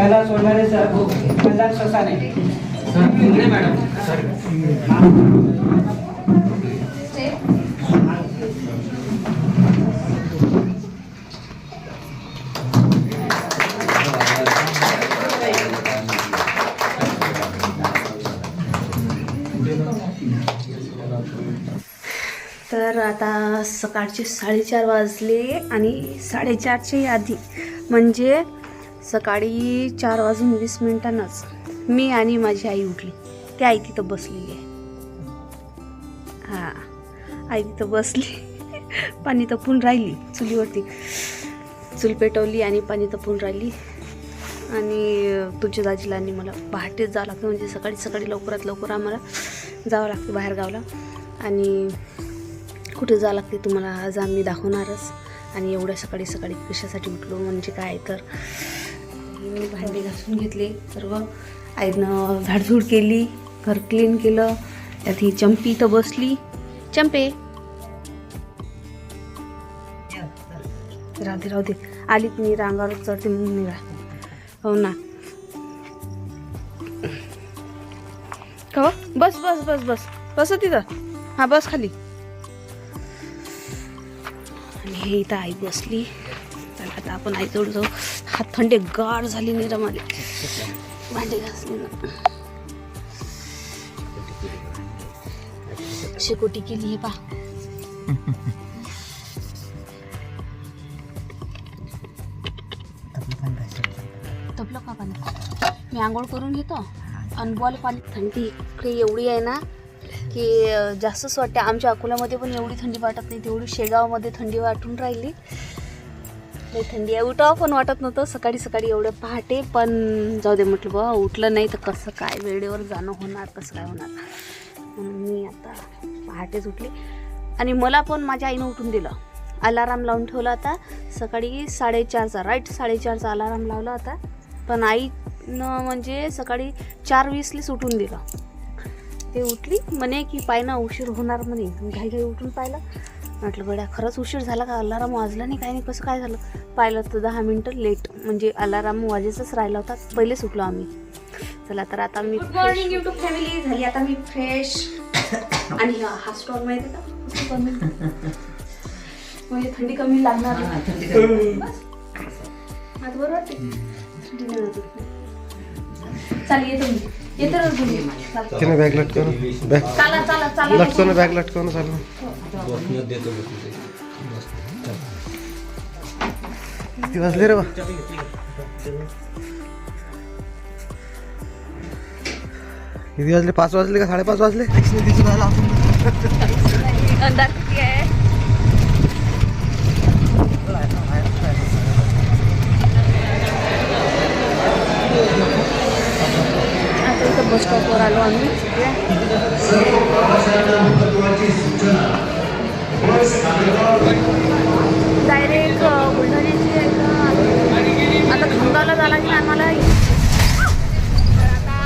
Kailas Wandhare sir Kalyan Sasane madam. तर आता सकाळचे साडेचार वाजले आणि साडेचारच्या आधी म्हणजे सकाळी चार वाजून वीस मिनिटांनाच मी आणि माझी आई उठली. ती आई तिथं बसलेली आहे. हां आई तिथं बसली. पाणी तपून राहिली चुलीवरती. चूल पेटवली आणि पाणी तपून राहिली. आणि तुझ्या दाजीला आणि मला पहाटेच जावं लागतं म्हणजे सकाळी सकाळी लवकरात लवकर आम्हाला जावं लागतं बाहेर गावला. आणि कुठे जावं लागते तुम्हाला आज आम्ही दाखवणारच. आणि एवढ्या सकाळी सकाळी कशासाठी उठलो म्हणजे काय तर. मी भांडे घासून घेतले. सर्व आईनं झाडझूड केली घर क्लीन केलं. त्यात ही चंपी तर बसली. चंपे. राहते राहते राहू दे. आली की मी रांगावर चढते म्हणून निघा. हो ना. का हो? बस बस बस बस. बस हो तिथं. हा बस खाली. आणि हे इथं आई बसली. चला आता आपण आईजवळ जाऊ. हात थंडे गार झाली नाही रमाले. भांडे घासले शेकोटी केली हे पा तपलं का पाणी? मी आंघोळ करून घेतो. आणि बॉल पाणी थंडी. इकडे एवढी आहे ना की जास्तच वाटते. आमच्या अकोल्यामध्ये पण एवढी थंडी वाटत नाही. तेवढी शेगावमध्ये थंडी वाटून राहिली. लई थंडी आहे उठावं पण वाटत नव्हतं. सकाळी सकाळी एवढं पहाटे पण जाऊ दे म्हटलं बा उठलं नाही तर कसं काय? वेळेवर जाणं होणार कसं काय होणार? म्हणून मी आता पहाटेच उठली. आणि मला पण माझ्या आईनं उठून दिलं. अलाराम लावून ठेवला आता सकाळी साडेचारचा राईट साडेचारचा अलाराम लावला होता. पण आईनं म्हणजे सकाळी चार वीसलीच उठून दिलं. ते उठली म्हणे की पाय उशीर होणार म्हणे. घाई घाई उठून पाहिलं. म्हटलं गड्या खरंच उशीर झाला का? अलाराम वाजला नाही काही नाही कसं काय झालं? पाहिलं तर दहा मिनटं लेट म्हणजे अलाराम वाजेचाच राहिला होता पहिलेच उठलो आम्ही. चला तर आता मी गुड मॉर्निंग युट्यूब फॅमिली झाली आता मी फ्रेश आणि हा हा स्टॉल माहिती का? म्हणजे थंडी कमी लागणार. आता बरं वाटते थंडी नाही वाजत. चालेल येतो मी. तिने बॅग लटकवून बॅग। लटकवून बॅग लटकवून चालू किती वाजले रे बा किती वाजले पाच वाजले का साडेपाच वाजले अंधार किती आहे इथं बस स्टॉपवर आलो आम्ही. डायरेक्ट बुलढाण्याची आहे का आता खंगावला झाला की आम्हाला तर आता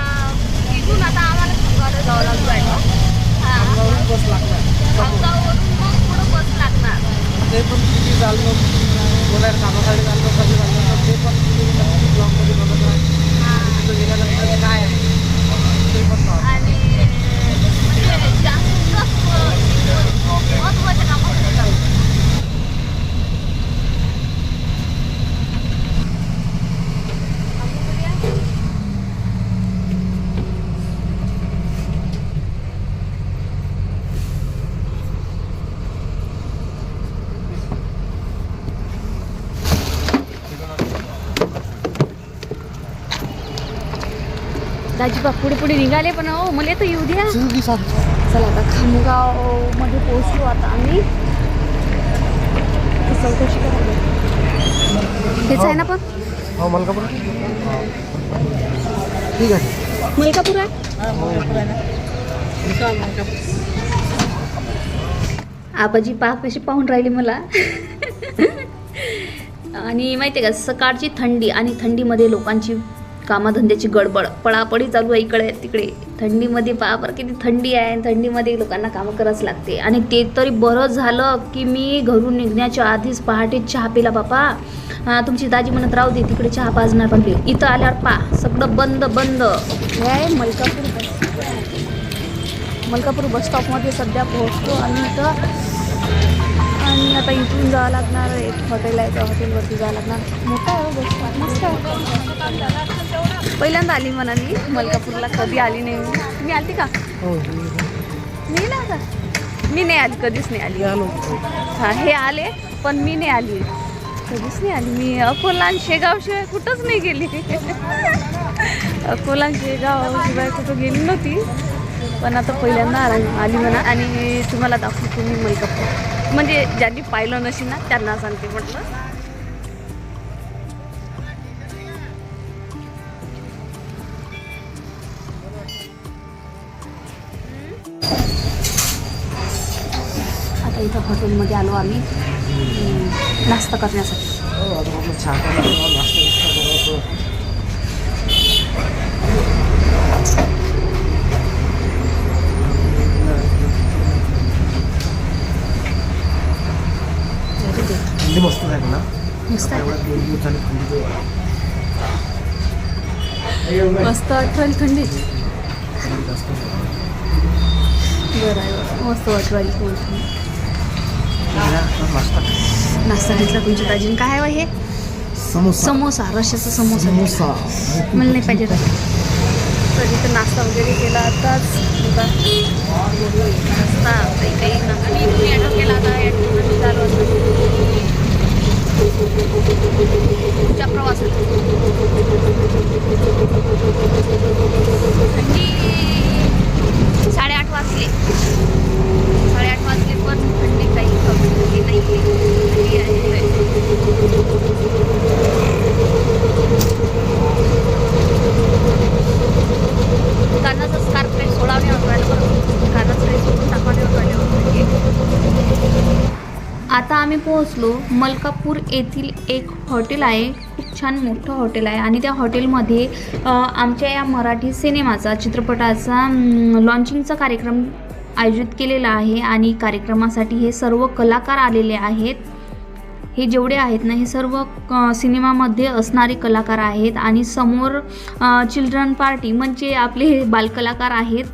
इथून आता आम्हाला खंगावला जावं लागलं आहे हां बस लागणार खामगाववरून मग पुढं बस लागणार ते पण किती चाललो बोलायला कामासाठी चाललो कधी चाललो तर ते पण तुम्ही नक्की ब्लॉगमध्ये बघत राहा तिथं गेल्यानंतर काय आहे ते पण पाहा. आणि म्हणजे जास्त महत्त्वाच्या कामामध्ये चालू दाजीबा पुढे पुढे निघाले पण हो मला तर येऊ द्या. चला आता खामगावमध्ये पोहोचलो आता आम्ही. चौकशी करायला हेच आहे ना पण? हो मलकापूर? ठीक आहे. मलकापूर? आहे आबाजी पा कशी पाहून राहिली मला. आणि माहिती आहे का सकाळची थंडी आणि थंडीमध्ये लोकांची कामाधंद्याची गडबड पळापळी चालू आहे इकडे तिकडे. थंडीमध्ये पहा बरं किती थंडी आहे आणि थंडीमध्ये लोकांना कामं करावंच लागते. आणि ते तरी बरं झालं की मी घरून निघण्याच्या आधीच पहाटे चहा पिला बापा. तुमची दाजी म्हणत राहू दे तिकडे चहा पाजणार पण इथं आल्यावर पा सगळं बंद बंद. हे आहे मलकापूर बस मलकापूर बस स्टॉपमध्ये सध्या पोहोचतो आणि इथं. आणि आता इथून जावं लागणार एक हॉटेल आहे त्या हॉटेलवरती जावं लागणार. मोठा आहे हो बस स्टॉप. मस्त आहे. पहिल्यांदा आली म्हणाली मलकापूरला कधी आली नाही मी. तुम्ही आलती का? हो मी ना का मी नाही आली कधीच नाही आली. आलो हां हे आले पण मी नाही आली. कधीच नाही आली. मी अकोला आणि शेगाव शिवाय कुठंच नाही गेली. अकोला आणि शेगाव शिवाय कुठं गेली नव्हती. पण आता पहिल्यांदा आली आली म्हणा. आणि तुम्हाला दाखवतो मी मलकापूर. म्हणजे ज्यांनी पाहिलं नशी ना त्यांना सांगते म्हटलं. इथं हॉटेलमध्ये आलो आम्ही. नाश्ता करण्यासाठी. मस्त आहे ना मस्त झाले थंडी मस्त. बरं आहे. मस्त वाटवायला थंडी नाश्ता. घेतला तुमच्या दाजीने काय आहे हो? समोसा. समोसा रश्याचा समोसा. समोसा. मला नाही पाहिजे तर इथं नाश्ता वगैरे केला आताच. नाश्ता. काही काही मी ॲडर केला आता. ॲडर चालू असतं. पुढच्या प्रवासात. थंडी साडेआठ वाजले. साडेआठ वाजले पण थंडी काही कमी झाली नाही थंडी आहे कानाचं स्कार्फ काही सोडावणे होत राहिलं बरं कानाचं काही सोडून टाकावणे होत राहिले आता आम्ही पोहोचलो मलकापूर येथील एक हॉटेल आहे. खूप छान मोठं हॉटेल आहे. आणि त्या हॉटेलमध्ये आमच्या या मराठी सिनेमाचा चित्रपटाचा लॉन्चिंगचा कार्यक्रम आयोजित केलेला आहे. आणि कार्यक्रमासाठी हे सर्व कलाकार आलेले आहेत. हे जेवढे आहेत ना हे सर्व क सिनेमामध्ये असणारे कलाकार आहेत. आणि समोर चिल्ड्रन पार्टी म्हणजे आपले हे बालकलाकार आहेत.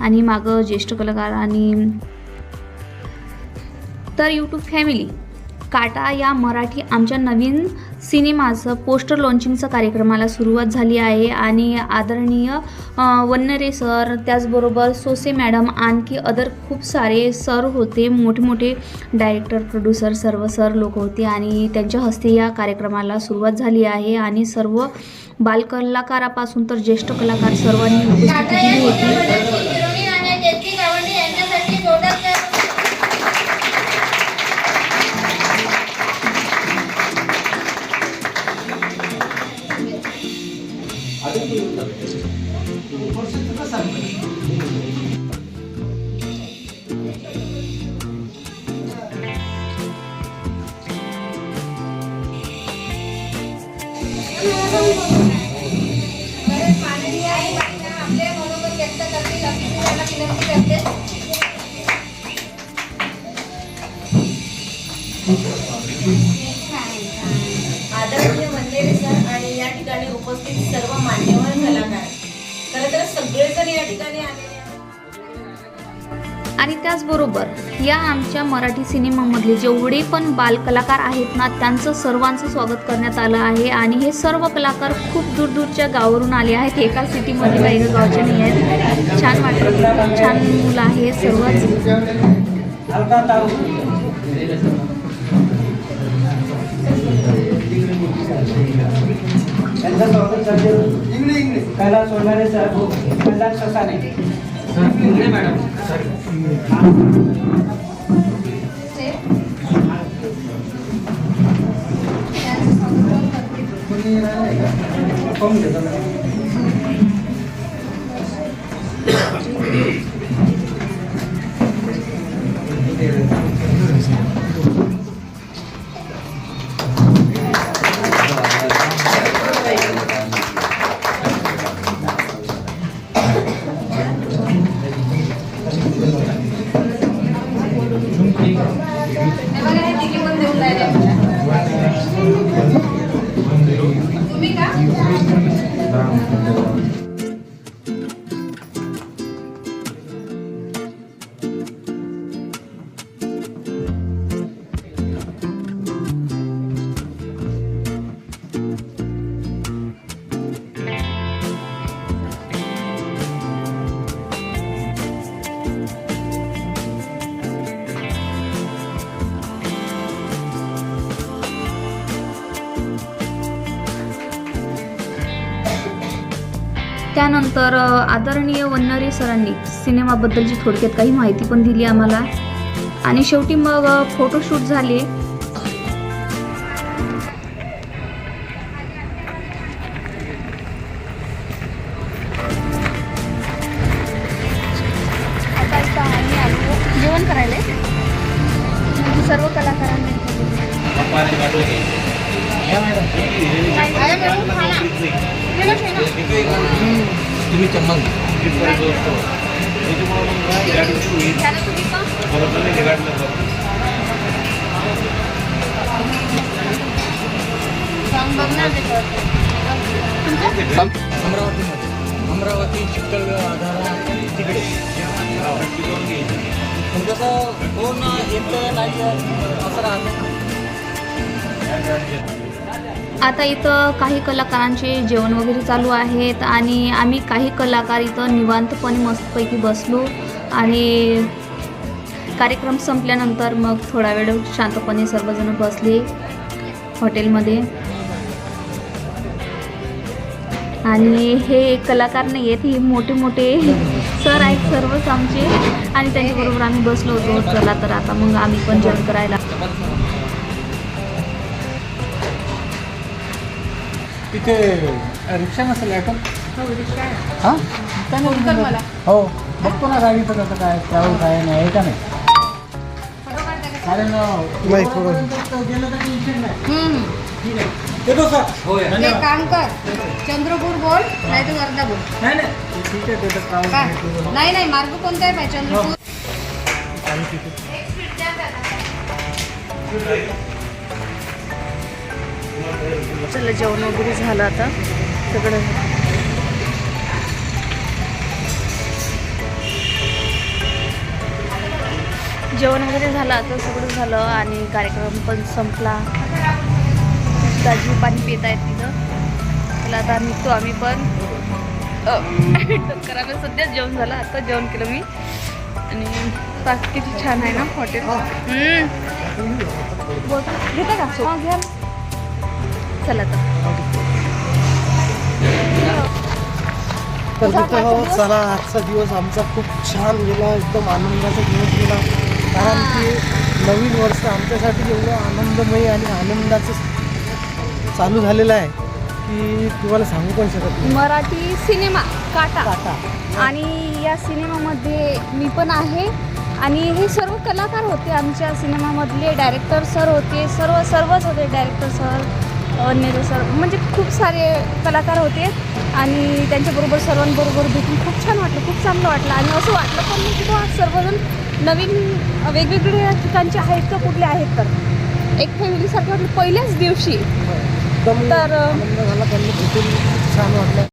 आणि मागं ज्येष्ठ कलाकार आणि तर यूट्यूब फॅमिली काटा या मराठी आमच्या नवीन सिनेमाचं पोस्टर लॉन्चिंगचं कार्यक्रमाला सुरुवात झाली आहे. आणि आदरणीय वन्नरे सर त्याचबरोबर सोसे मॅडम आणखी अदर खूप सारे सर होते. मोठे मोठे डायरेक्टर प्रोड्युसर सर्व सर लोक होते आणि त्यांच्या हस्ते या कार्यक्रमाला सुरुवात झाली आहे. आणि सर्व बालकलाकारापासून तर ज्येष्ठ कलाकार सर्वांनी उपस्थिती दिली होती. आदरणीय सर आणि या ठिकाणी उपस्थित सर्व मान्यवर कलाकार. खरं तर सगळेजण या ठिकाणी आलेले आणि त्याचबरोबर या आमच्या मराठी सिनेमामधले जेवढे पण बालकलाकार आहेत ना त्यांचं सर्वांचं स्वागत करण्यात आलं आहे आणि हे सर्व कलाकार खूप दूरदूरच्या गावावरून आले आहेत. एका सिटीमध्ये काही गावचे नाही आहेत. छान वाटतं. छान मुलं आहेत सर्वच. त्यांचं स्वागत करते. Kailas Sonare sir Kalyan Sasane Ingale madam. पाहून घेतो त्यानंतर आदरणीय वन्नरी सरांनी सिनेमाबद्दलची थोडक्यात काही माहिती पण दिली आम्हाला. आणि शेवटी मग फोटोशूट झाले. अमरावती अमरावती चिखल आधारा तिकडे. पण कसं कोण नाही असं राहतं. आता इथं काही कलाकारांचे जेवण वगैरे चालू आहेत आणि आम्ही काही कलाकार इथं निवांतपणे मस्तपैकी बसलो आणि कार्यक्रम संपल्यानंतर मग थोडा वेळ शांतपणे सर्वजण बसले हॉटेलमध्ये आणि हे कलाकार नाही आहेत हे मोठे मोठे सर आहेत सर्वच आमचे. आणि त्यांच्याबरोबर आम्ही बसलो होतो चला तर आता मग आम्ही पण जेवण करायला. तिथे रिक्षा नसेल ॲटो हां हो? बघतो ना गाडीचं कसं काय त्यावर काय नाही आहे का नाही? गेलं तर टेन्शन नाही. ठीक आहे. येतो सर. होय. एक काम कर. चंद्रपूर बोल नाही तर वर्धा बोल. नाही नाही. ठीक आहे त्याचं काय नाही नाही. मार्ग कोणता आहे पाहिजे चंद्रपूर? चला जेवण वगैरे झालं आता. सगळं जेवण वगैरे झालं आता सगळं झालं आणि कार्यक्रम पण संपला. दाजी पाणी पित आहेत तिथं. चला आता निघतो आम्ही पण. करायला सध्याच जेवण झालं. आता जेवण केलं मी. आणि बाकी किती छान आहे ना हॉटेल घेता का हा, घ्या. चला तर तर मित्रांनो चला आजचा दिवस आमचा खूप छान गेला. एकदम आनंदाचा दिवस गेला. कारण की नवीन वर्ष आमच्यासाठी एवढं आनंदमय आणि आनंदाचं चालू झालेलं आहे की तुम्हाला सांगू पण शकत नाही. मराठी सिनेमा काटा. काटा. आणि या सिनेमामध्ये मी पण आहे. आणि हे सर्व कलाकार होते आमच्या सिनेमामधले. डायरेक्टर सर होते. सर्व सर्वच होते डायरेक्टर सर नेते सर म्हणजे खूप सारे कलाकार होते. आणि त्यांच्याबरोबर सर्वांबरोबर भेटून खूप छान वाटलं. खूप चांगलं वाटलं. आणि असं वाटलं पण की बुवा सर्वजण नवीन वेगवेगळे ठिकाणचे आहेत का कुठले आहेत तर. एक फॅमिलीसारखं वाटलं. पहिल्याच दिवशी. एकदम तर छान वाटलं.